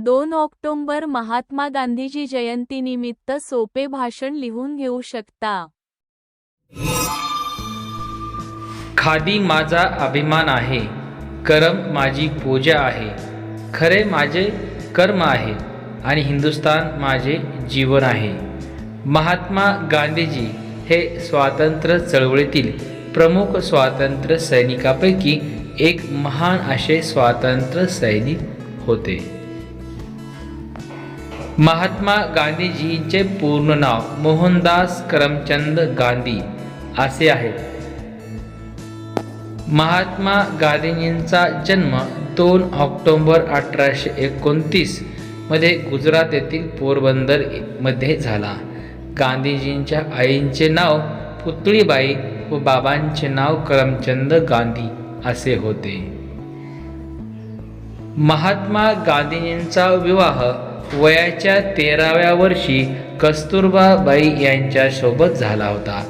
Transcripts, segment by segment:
दोन ऑक्टोंबर महात्मा गांधीजी जयंतीनिमित्त सोपे भाषण लिहून घेऊ शकता. खादी माझा अभिमान आहे. करम माझी पूजा आहे. खरे माझे कर्म आहे आणि हिंदुस्तान माझे जीवन आहे. महात्मा गांधीजी हे स्वातंत्र्य चळवळीतील प्रमुख स्वातंत्र्य सैनिकापैकी एक महान असे स्वातंत्र्य सैनिक होते. महात्मा गांधीजींचे पूर्ण नाव मोहनदास करमचंद गांधी असे आहे. महात्मा गांधीजींचा जन्म दोन ऑक्टोंबर अठराशे एकोणतीसमध्ये गुजरात येथील पोरबंदरमध्ये झाला. गांधीजींच्या आईंचे नाव पुतळीबाई व बाबांचे नाव करमचंद गांधी असे होते. महात्मा गांधीजींचा विवाह वयाच्या तेराव्या वर्षी कस्तुरबाबाई यांच्यासोबत झाला होता.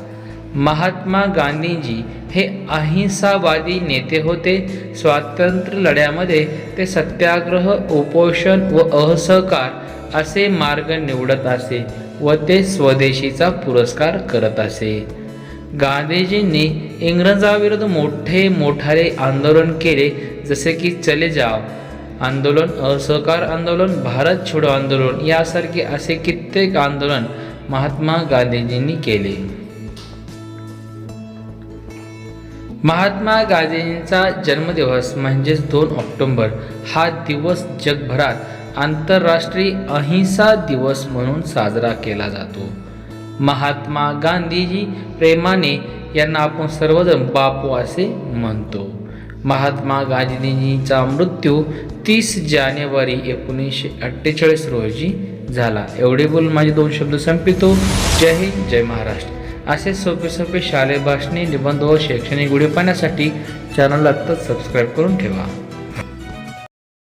महात्मा गांधीजी हे अहिंसावादी नेते होते. स्वातंत्र्य लढ्यामध्ये ते सत्याग्रह उपोषण व असहकार असे मार्ग निवडत असे व ते स्वदेशीचा पुरस्कार करत असे. गांधीजींनी इंग्रजाविरुद्ध मोठे मोठाले आंदोलन केले जसे की चले जाव आंदोलन असहकार आंदोलन भारत छोडो आंदोलन यासारखे असे कित्येक आंदोलन महात्मा गांधीजींनी केले. महात्मा गांधीजींचा जन्मदिवस म्हणजेच दोन ऑक्टोंबर हा दिवस जगभरात आंतरराष्ट्रीय अहिंसा दिवस म्हणून साजरा केला जातो. महात्मा गांधीजी प्रेमाने यांना आपण सर्वजण बापू असे म्हणतो. महात्मा गांधीजींचा मृत्यू तीस जानेवारी एकोणीसशे अठ्ठेचाळीस रोजी झाला. एवढे बोल माझे दोन शब्द संपितो. जय हिंद जय महाराष्ट्र. असे सोपे सोपे शालेय भाषणे निबंध व शैक्षणिक व्हिडिओ पाहण्यासाठी चॅनलला आत्ताच सबस्क्राईब करून ठेवा.